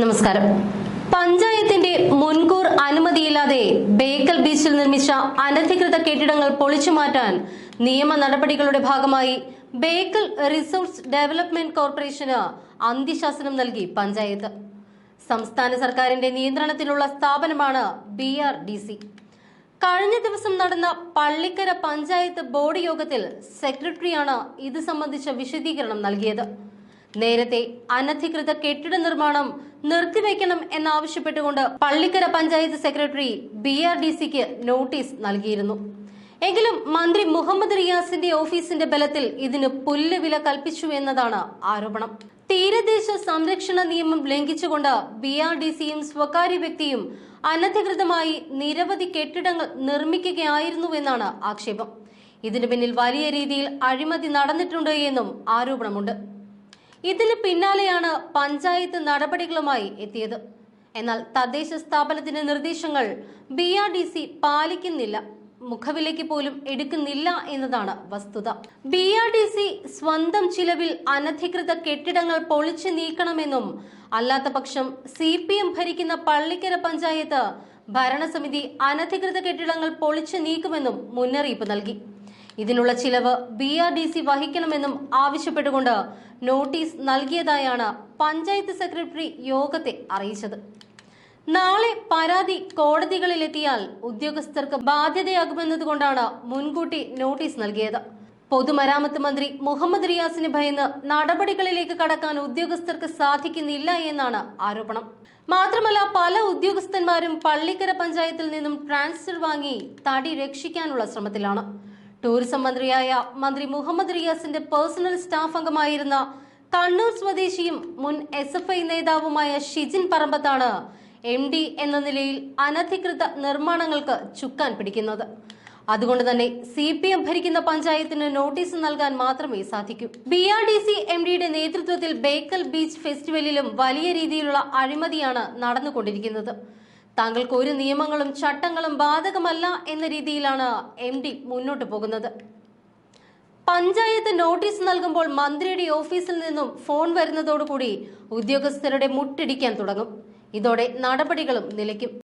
നമസ്കാരം. പഞ്ചായത്തിന്റെ മുൻകൂർ അനുമതിയില്ലാതെ ബേക്കൽ ബീച്ചിൽ നിർമ്മിച്ച അനധികൃത കെട്ടിടങ്ങൾ പൊളിച്ചു മാറ്റാൻ നിയമ നടപടികളുടെ ഭാഗമായി ബേക്കൽ റിസോർട്സ് ഡെവലപ്മെന്റ് കോർപ്പറേഷന് അന്ത്യശാസനം നൽകി പഞ്ചായത്ത്. സംസ്ഥാന സർക്കാരിന്റെ നിയന്ത്രണത്തിലുള്ള സ്ഥാപനമാണ് ബി ആർ ഡി സി. കഴിഞ്ഞ ദിവസം നടന്ന പള്ളിക്കര പഞ്ചായത്ത് ബോർഡ് യോഗത്തിൽ സെക്രട്ടറിയാണ് ഇത് സംബന്ധിച്ച വിശദീകരണം നൽകിയത്. നേരത്തെ അനധികൃത കെട്ടിട നിർമ്മാണം നിർത്തിവെക്കണം എന്നാവശ്യപ്പെട്ടുകൊണ്ട് Pallikkara panchayat secretary B R D സിക്ക് നോട്ടീസ് നൽകിയിരുന്നു. എങ്കിലും മന്ത്രി മുഹമ്മദ് റിയാസിന്റെ ഓഫീസിന്റെ ബലത്തിൽ ഇതിന് പുല്ല് വില കൽപ്പിച്ചു എന്നതാണ് ആരോപണം. തീരദേശ സംരക്ഷണ നിയമം ലംഘിച്ചുകൊണ്ട് ബി ആർ ഡി സിയും സ്വകാര്യ വ്യക്തിയും അനധികൃതമായി നിരവധി കെട്ടിടങ്ങൾ നിർമ്മിക്കുകയായിരുന്നുവെന്നാണ് ആക്ഷേപം. ഇതിനു പിന്നിൽ വലിയ രീതിയിൽ അഴിമതി നടന്നിട്ടുണ്ട് എന്നും ആരോപണമുണ്ട്. ഇതിന് പിന്നാലെയാണ് പഞ്ചായത്ത് നടപടികളുമായി എത്തിയത്. എന്നാൽ തദ്ദേശ സ്ഥാപനത്തിന്റെ നിർദ്ദേശങ്ങൾ ബി ആർ ഡി സി പാലിക്കുന്നില്ല. മുഖവിലേക്ക് പോലും എടുക്കുന്നില്ല എന്നതാണ് വസ്തുത. ബി ആർ ഡി സി സ്വന്തം ചിലവിൽ അനധികൃത കെട്ടിടങ്ങൾ പൊളിച്ചു നീക്കണമെന്നും അല്ലാത്ത പക്ഷം സി പി എം ഭരിക്കുന്ന പള്ളിക്കര പഞ്ചായത്ത് ഭരണസമിതി അനധികൃത കെട്ടിടങ്ങൾ പൊളിച്ചു നീക്കുമെന്നും മുന്നറിയിപ്പ് നൽകി. ഇതിനുള്ള ചിലവ് ബി ആർ ഡി സി വഹിക്കണമെന്നും ആവശ്യപ്പെട്ടുകൊണ്ട് നോട്ടീസ് നൽകിയതായാണ് പഞ്ചായത്ത് സെക്രട്ടറി യോഗത്തെ അറിയിച്ചത്. നാളെ പരാതി കോടതികളിലെത്തിയാൽ ഉദ്യോഗസ്ഥർക്ക് ബാധ്യതയാകുമെന്നതുകൊണ്ടാണ് മുൻകൂട്ടി നോട്ടീസ് നൽകിയത്. പൊതുമരാമത്ത് മന്ത്രി മുഹമ്മദ് റിയാസിന് ഭയന്ന് നടപടികളിലേക്ക് കടക്കാൻ ഉദ്യോഗസ്ഥർക്ക് സാധിക്കുന്നില്ല എന്നാണ് ആരോപണം. മാത്രമല്ല പല ഉദ്യോഗസ്ഥന്മാരും പള്ളിക്കര പഞ്ചായത്തിൽ നിന്നും ട്രാൻസ്ഫർ വാങ്ങി തടി രക്ഷിക്കാനുള്ള ശ്രമത്തിലാണ്. ടൂറിസം മന്ത്രിയായ മന്ത്രി മുഹമ്മദ് റിയാസിന്റെ പേഴ്സണൽ സ്റ്റാഫ് അംഗമായിരുന്ന കണ്ണൂർ സ്വദേശിയും മുൻ എസ് എഫ് ഐ നേതാവുമായ ഷിജിൻ പറമ്പത്താണ് എം ഡി എന്ന നിലയിൽ അനധികൃത നിർമ്മാണങ്ങൾക്ക് ചുക്കാൻ പിടിക്കുന്നത്. അതുകൊണ്ട് തന്നെ സി പി എം ഭരിക്കുന്ന പഞ്ചായത്തിന് നോട്ടീസ് നൽകാൻ മാത്രമേ സാധിക്കൂ. B R D C M ഡിയുടെ നേതൃത്വത്തിൽ ബേക്കൽ ബീച്ച് ഫെസ്റ്റിവലിലും വലിയ രീതിയിലുള്ള അഴിമതിയാണ് നടന്നുകൊണ്ടിരിക്കുന്നത്. താങ്കൾക്ക് ഒരു നിയമങ്ങളും ചട്ടങ്ങളും ബാധകമല്ല എന്ന രീതിയിലാണ് എം ഡി മുന്നോട്ട് പോകുന്നത്. പഞ്ചായത്ത് നോട്ടീസ് നൽകുമ്പോൾ മന്ത്രിയുടെ ഓഫീസിൽ നിന്നും ഫോൺ വരുന്നതോടുകൂടി ഉദ്യോഗസ്ഥരുടെ മുട്ടിടിക്കാൻ തുടങ്ങും. ഇതോടെ നടപടികളും നിലയ്ക്കും.